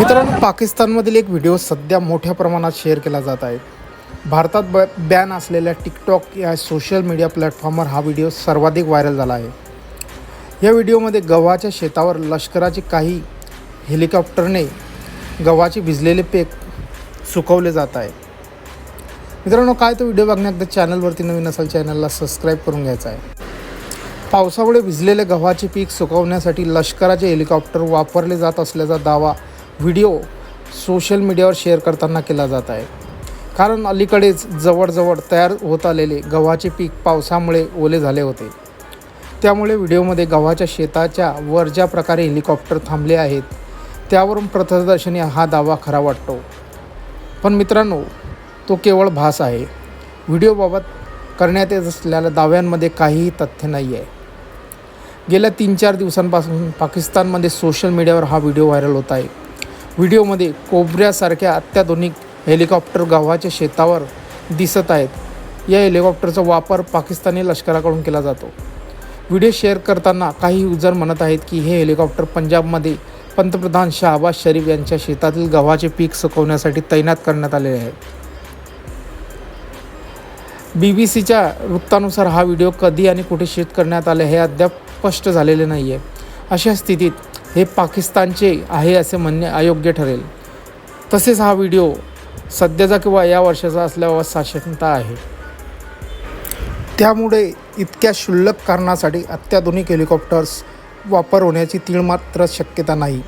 मित्रांनो पाकिस्तानमधील एक व्हिडिओ सध्या मोठ्या प्रमाणात शेअर केला जात आहे. भारतात ब बॅन असलेल्या टिकटॉक या सोशल मीडिया प्लॅटफॉर्मवर हा व्हिडिओ सर्वाधिक व्हायरल झाला आहे. या व्हिडिओमध्ये गव्हाच्या शेतावर लष्कराचे काही हेलिकॉप्टरने गव्हाचे भिजलेले पेक सुकवले जात आहे. मित्रांनो काय तो व्हिडिओ बघण्याकदा चॅनलवरती नवीन असाल चॅनलला सबस्क्राईब करून घ्यायचा आहे. पावसामुळे भिजलेले गव्हाचे पीक सुकवण्यासाठी लष्कराचे हेलिकॉप्टर वापरले जात असल्याचा दावा व्हिडिओ सोशल मीडियावर शेअर करताना केला जात आहे. कारण अलीकडेच जवळजवळ तयार होत आलेले गव्हाचे पीक पावसामुळे ओले झाले होते. त्यामुळे व्हिडिओमध्ये गव्हाच्या शेताच्या वर ज्या प्रकारे हेलिकॉप्टर थांबले आहेत त्यावरून प्रथमदर्शनी हा दावा खरा वाटतो. पण मित्रांनो तो केवळ भास आहे. व्हिडिओबाबत करण्यात येत असलेल्या दाव्यांमध्ये काहीही तथ्य नाही आहे गेल्या तीन चार दिवसांपासून पाकिस्तानमध्ये सोशल मीडियावर हा व्हिडिओ व्हायरल होत आहे. व्हिडिओमध्ये कोबऱ्यासारख्या अत्याधुनिक हेलिकॉप्टर गव्हाच्या शेतावर दिसत आहेत. या हेलिकॉप्टरचा वापर पाकिस्तानी लष्कराकडून केला जातो. व्हिडिओ शेअर करताना काही युजर म्हणत आहेत की हे हेलिकॉप्टर पंजाबमध्ये पंतप्रधान शहाबाज शरीफ यांच्या शेतातील गव्हाचे पीक सुकवण्यासाठी तैनात करण्यात आलेले आहे बी बी सीच्या वृत्तानुसार हा व्हिडिओ कधी आणि कुठे शेत करण्यात आले हे अद्याप स्पष्ट झालेले नाही आहे अशा स्थितीत हे पाकिस्तानचे आहे असे म्हणणे अयोग्य ठरेल. तसेच हा व्हिडिओ सध्याचा किंवा या वर्षाचा असल्यावर साशंकता आहे. त्यामुळे इतक्या क्षुल्लक कारणासाठी अत्याधुनिक हेलिकॉप्टर्स वापर होण्याची तीळ मात्र शक्यता नाही.